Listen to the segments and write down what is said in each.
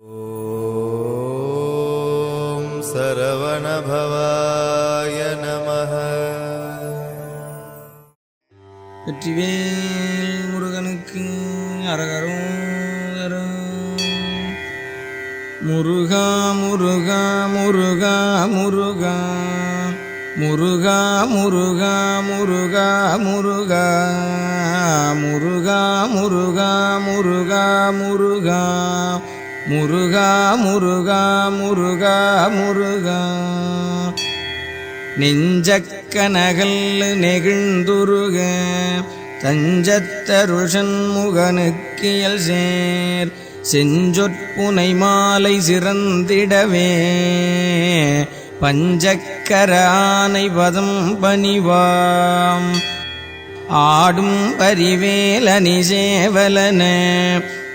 ஓம் சரவணபவாய நமக வெற்றிவேல் முருகனுக்கு அரகரும் முருகா முருகா முருகா முருகா. முருகா முருகா முருகா முருகா. முருகா முருகா முருகா முருகா. முருகா முருகா முருகா முருகா. நெஞ்சக்கனகல் நெகிழ்ந்துருக. தஞ்சத்தருஷன் முகனுக்கியல் சேர். செஞ்சொற்புனை மாலை சிறந்திடவே. பஞ்சக்கர ஆனை பதம் பணிவாம். ஆடும் பரிவேலனி சேவலன.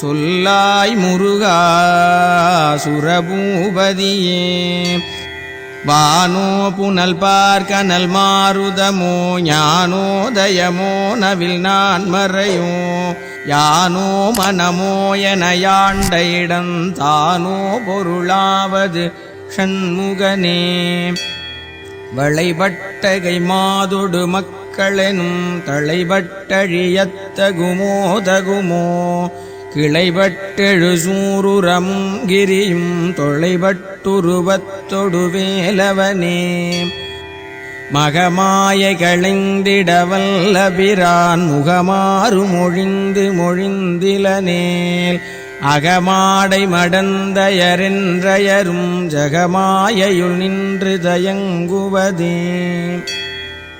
சொல்லாய் முருகா சுரபூபதியே. வானோ புனல் பார்க்கனல் மாருதமோ ஞானோதயமோ நவில் நான் மறையோ. யானோ மனமோ என யாண்ட இடம் தானோ பொருளாவது ஷண்முகனே வளைபட்டகை மாதொடு மக்களெனும் தளைபட்டழியத்தகுமோ தகுமோ. கிளைபட்டெழு சூருரமும் கிரியும் தொலைபட்டுருவத்தொடு வேலவனே மகமாய களைந்திடவல்லபிரான் முகமாறு மொழிந்து மொழிந்திலனேல். அகமாடை மடந்தயரென்றயரும் ஜகமாயையுள் நின்று தயங்குவதே.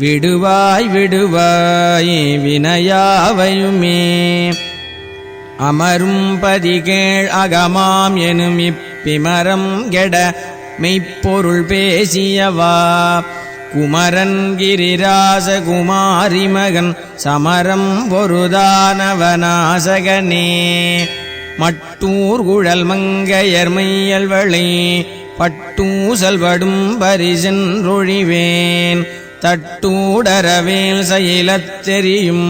விடுவாய் விடுவாய் வினையாவையுமே. அமரும் பதிகேள் அகமாம் எனும் இப்பிமரம் கெட மெய்ப்பொருள் பேசியவா. குமரன் கிரிராச குமாரி மகன் சமரம் பொருதானவனாசகனே. மட்டூர் குழல் மங்கையர் மையல்வளை பட்டூசல்படும் பரிசென்றொழிவேன். தட்டூடரவேல் செயலத்தெறியும்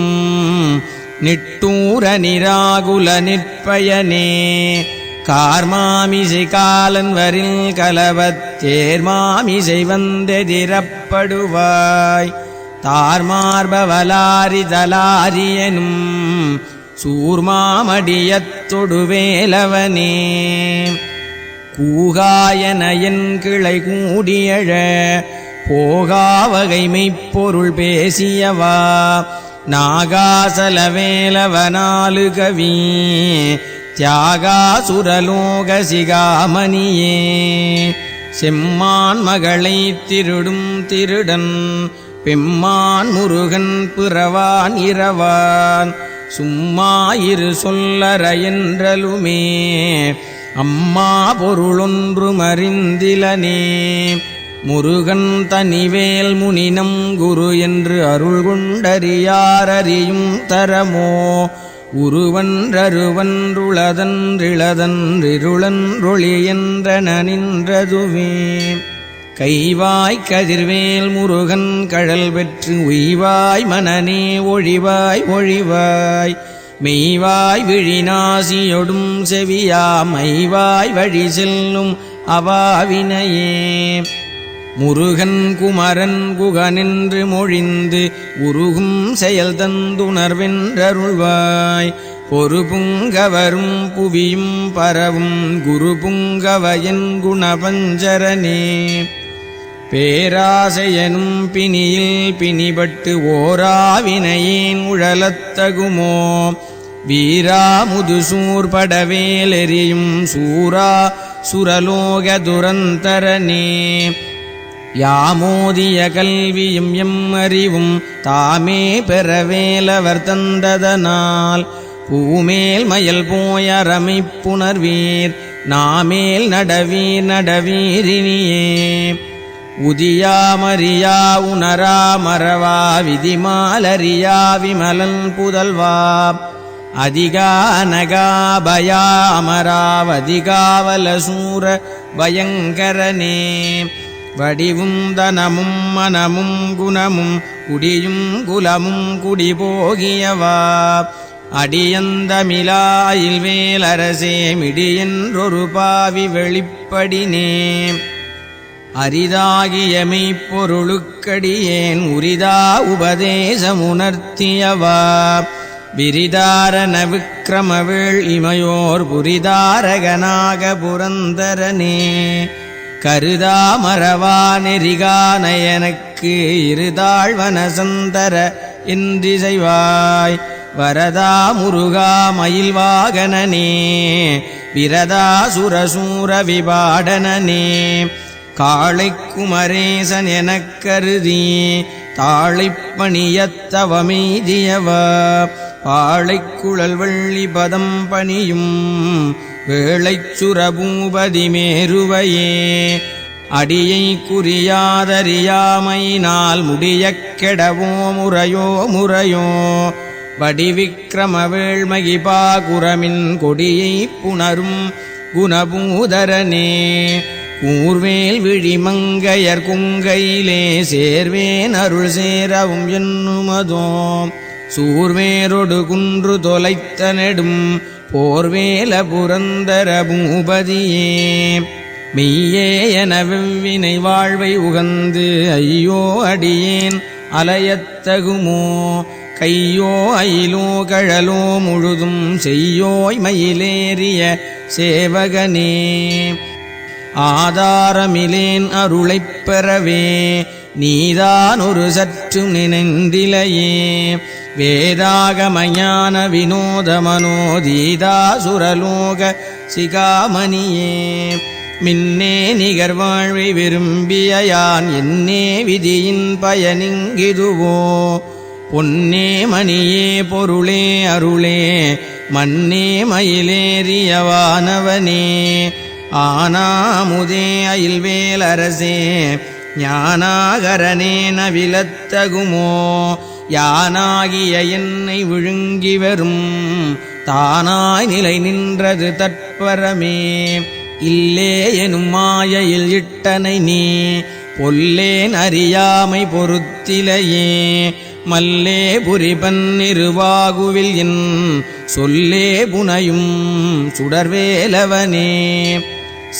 நிட்டூர நிராகுல நிற்பயனே. கார்மாமிசை காலன் வரில் கலவத்தேர்மாமிசை வந்தெதிரப்படுவாய். தார்மார்பவலாரி தலாரியனும் சூர்மாமடியத்தொடுவேலவனே வேலவனே கூகாயனயன் கிளை கூடியழ போகாவகைமைப்பொருள் பேசியவா நாகாசலவேலவனாலு கவி தியாகாசுரலோக சிகாமணியே செம்மான் மகளை திருடும் திருடன் பெம்மான் முருகன் பிறவான் இரவான். சும்மா இரு சொல்லறையென்றலுமே அம்மா பொருளொன்று மறிந்திலனே. முருகன் தனிவேல் முனினம் குரு என்று அருள் கொண்டறியாரறியும் தரமோ. உருவன்றருவன்றுளதன்றிளதன்றிருளன்றொளி என்றன நின்றதுவே கைவாய் கதிர்வேல் முருகன் கழல் பெற்று உய்வாய் மனநே ஒழிவாய் ஒழிவாய். மெய்வாய் விழிநாசியொடும் செவியா மைவாய் வழி செல்லும் அவாவினையே. முருகன் குமரன் குகனின்று மொழிந்து உருகும் செயல் தந்துணர்வென்றருள்வாய். பொறு புங்கவரும் புவியும் பரவும் குரு புங்கவயன் குணபஞ்சரனே. பேராசையனும் பிணியில் பிணிபட்டு ஓராவினையின் உழலத்தகுமோ வீரா முதுசூர் படவேலெறியும் சூரா சுரலோக துரந்தரனே. யாமோதிய கல்வியும் எம் அறிவும் தாமே பெறவேலவர் தந்ததனால். பூமேல் மயல் போயரமை புணர்வீர் நாமேல் நடவீர் நடவீரினியே உதியாமறியா உணரா மறவா விதிமாலறியா விமலன் புதல்வா. அதிகா அமராவதிகாவல சூர பயங்கரனே. வடிவும் தனமும் மனமும் குணமும் குடியும் குலமும் குடி போகியவா. அடியந்தமிலாயில் வேலரசே மிடியென்றொரு பாவி வெளிப்படினே. அரிதாகிய மெய்ப்பொருளுக்கடியேன் உரிதா உபதேசமுணர்த்தியவா. விரிதாரண விக்கிரமவேள் இமையோர் புரிதாரகனாக புரந்தரனே. கருதா மறவா நெறிகானயனுக்கு இருதாழ்வன சந்தர என்றிசைவாய் வரதா முருகா மயில் வாகனனே விரதா சுரசூர விபாடனே காளை குமரேசன் எனக் கருதி தாழைப்பணியத்தவமீதியவ பாழைக்குழல் வள்ளி பதம் பணியும் வேளைச் சுரபூபதி மேருவையே. அடியை குறியாதறியாமையினால் முடியக் கெடவோ முறையோ முறையோ. வடிவிக்கிரம வேள்மகிபா குரமின் கொடியை புணரும் குணபூதரனே. கூர்வேல் விழிமங்கையர் குங்கையிலே சேர்வேன் அருள் சேரவும் என்னுமதோம் சூர்வேரொடு குன்று தொலைத்த நெடும் போர்வேல புரந்தர பூபதியே மெய்யே என வெவ்வினை வாழ்வை உகந்து ஐயோ அடியேன் அலையத்தகுமோ கையோ அயிலோ கழலோ முழுதும் செய்யோய் மயிலேறிய சேவகனே. ஆதாரமிலேன் அருளைப் பெறவே நீதான் ஒரு சற்று நினைந்திலையே. வேதாகமயான வினோத மனோதீதா சுரலோக சிகாமணியே. மின்னே நிகர் வாழ்வை விரும்பிய யான் என்னே விதியின் பயனிங்கிதுவோ. பொன்னே மணியே பொருளே அருளே மன்னே மயிலேறியவானவனே ஆனாமுதே அயில்வேலரசே ஞானாகரனேன விலத்தகுமோ யானாகிய என்னை விழுங்கி வரும் தானாய் நிலை நின்றது தற்பரமே. இல்லே எனும் மாயையில் இட்டனை நீ பொல்லேன் அறியாமை பொறுத்திலையே மல்லே புரிபன் இருவாகுவில் என் சொல்லே புனையும் சுடர்வேலவனே.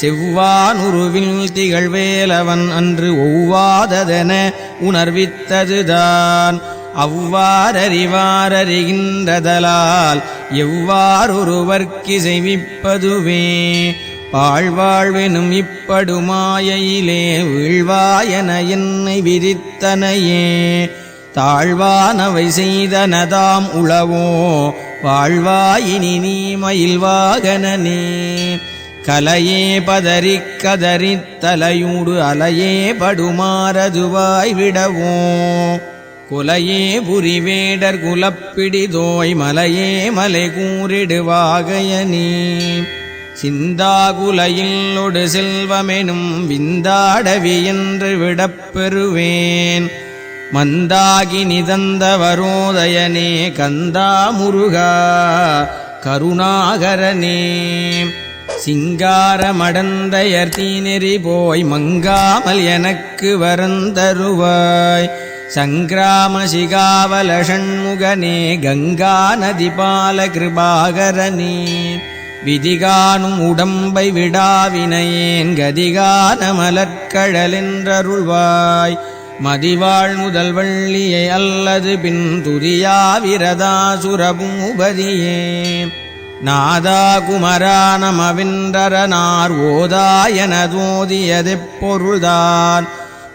செவ்வானுருவில் திகழ்வேலவன் அன்று ஒவ்வாததென உணர்வித்ததுதான். அவ்வாறறிவாரறிகின்றதலால் எவ்வாறொருவர்க்கிசைவிப்பதுவே? பாழ்வாழ்வெனும் இப்படுமாயையிலே வீழ்வாயன என்னை விதித்தனையே. தாழ்வானவை செய்தனதாம் உளவோ? வாழ்வாயினி நீ மயில்வாகனே கலையே பதறி கதறி தலையூடு அலையே படுமாறதுவாய் விடவோ? குலையே புரிவேடர் குலப்பிடிதோய் மலையே மலை கூறிடுவாகையனே சிந்தாகுலையில் ஒடு செல்வமெனும் விந்தாடவி என்று விடப்பெறுவேன் மந்தாகி நிதந்தவரோதயனே கந்தா முருகா கருணாகரனே. சிங்காரமடந்தையர் தீநெறி போய் மங்காமல் எனக்கு வருந்தருவாய். சங்கிராம சிகாவல ஷண்முகனே கங்கா நதி பால கிருபாகரனே விதிகானும் உடம்பை விடாவினையேன் கதிகான மலர்கழலென்றருள்வாய் மதிவாழ் முதல் வள்ளியை அல்லது பின் துரியாவிரதாசுரபூபதியே நாதா குமரா நமவென்றரனார் ஓதாயனதோதியதெப் பொருள்தான்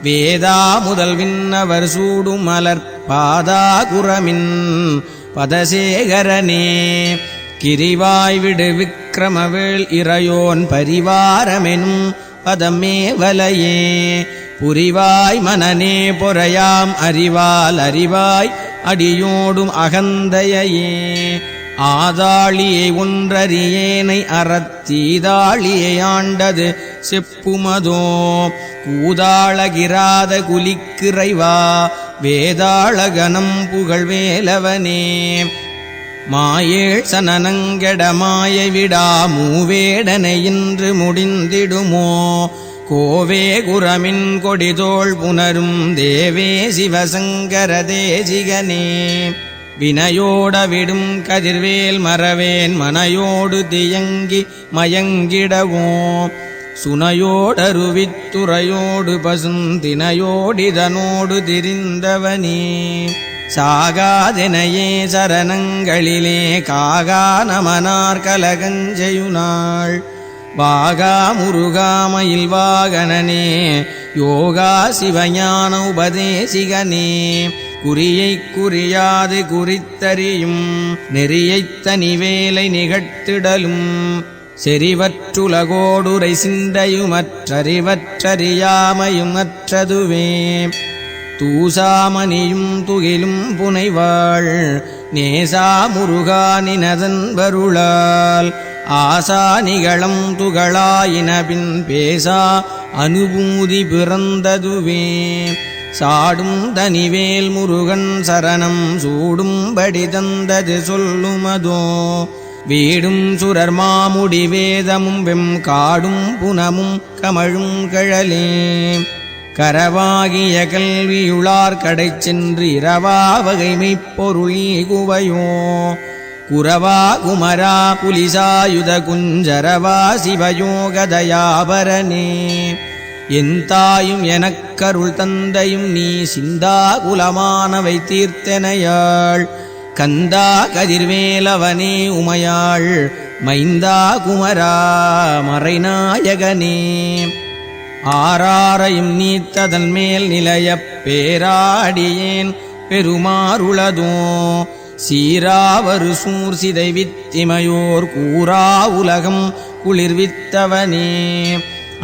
வேதா முதல் விண்ணவர் சூடும் மலர் பாதா குரமின் பதசேகரனே. கிரிவாய் விடு விக்கிரமவேள் இறையோன் பரிவாரமெனும் பதமே வலையே புரிவாய் மனநே பொறையாம் அறிவால் அறிவாய் அடியோடும் அகந்தையே ஆதாளியை ஒன்றறியேனை அறத்தீதாளியை ஆண்டது செப்புமதோ. கூதாளகிராத குலிக்கிறைவா வேதாளகனம் புகழ்வேலவனே. மாயேழ் சனனங்கெடமாய விடா மூவேடனை இன்று முடிந்திடுமோ. கோவே குரமின் கொடிதோள் புனரும் தேவே சிவசங்கர தேசிகனே. வினையோட விடும் கதிர்வேல் மறவேன் மனையோடு தியங்கி மயங்கிடவோம். சுனையோடருவித்துறையோடு பசுந்தினையோடிதனோடு திரிந்தவனே. சாகாதெனையே சரணங்களிலே காகா நமனார் கலகஞ்செயுனாள் வாகா முருகாமயில் வாகனனே யோகா சிவஞான உபதேசிகனே. குறியை குறியாது குறித்தறியும் நெறியைத் தனிவேலை நிகழ்த்திடலும். செறிவற்றுலகோடுரை சிந்தையுமற்றறிவற்றறியாமையுமற்றதுவே. தூசாமணியும் துகிலும் புனைவாள் நேசா முருகா வருளால் ஆசா நிகழம் துகளாயினபின் பேசா அனுபூதி பிறந்ததுவே. சாடும் தனிவேல் முருகன் சரணம் சூடும்படி தந்தது சொல்லுமதோ. வீடும் சுரர் மாமுடி வேதமும் வெம் காடும் புனமும் கமழும் கழலே. கரவாகிய கல்வியுளார் கடை சென்று இரவா வகைமை பொருளி குவையோ குரவா குமரா புலிசாயுத குஞ்சரவா சிவயோகதயாபரனே. என் தாயும் எனக்கருள் தந்தையும் நீ சிந்தா குலமானவை தீர்த்தனையாள். கந்தா கதிர்வேலவனே உமையாள். மைந்தா குமரா மறைநாயகனே. ஆறாரையும் நீத்ததன் மேல் நிலையப் பேராடியேன் பெருமாறுளதோ. சீராவரு சூர் சிதை வித்திமையோர் கூறா உலகம் குளிர்வித்தவனே.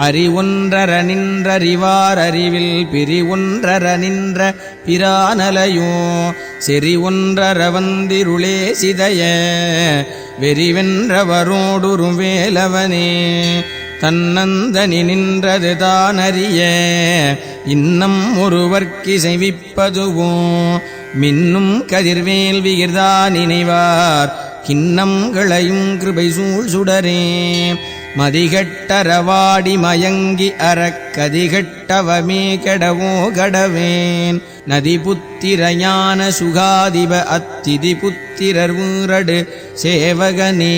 அறிவொன்றர நின்றறிவார் அறிவில் பிரிவொன்றர நின்ற பிரானலையோ செறி ஒன்றர வந்திருளே சிதைய வெறிவென்றவரோடுரும் வேலவனே தன்னந்தனி நின்றது தானறிய இன்னம் ஒருவர்க்கிசைவிப்பதுவோ மின்னும் கதிர்வேல் விகிர்தா நினைவார் கிண்ணங்களையும் கிருபை சூழ் சுடரே மதிகட்டரவாடி மயங்கி அறக்கதிகட்டவமே கெடவோ கடவேன். நதி புத்திரஞான சுகாதிப அத்திதி புத்திரர் ஊரடு சேவகனே.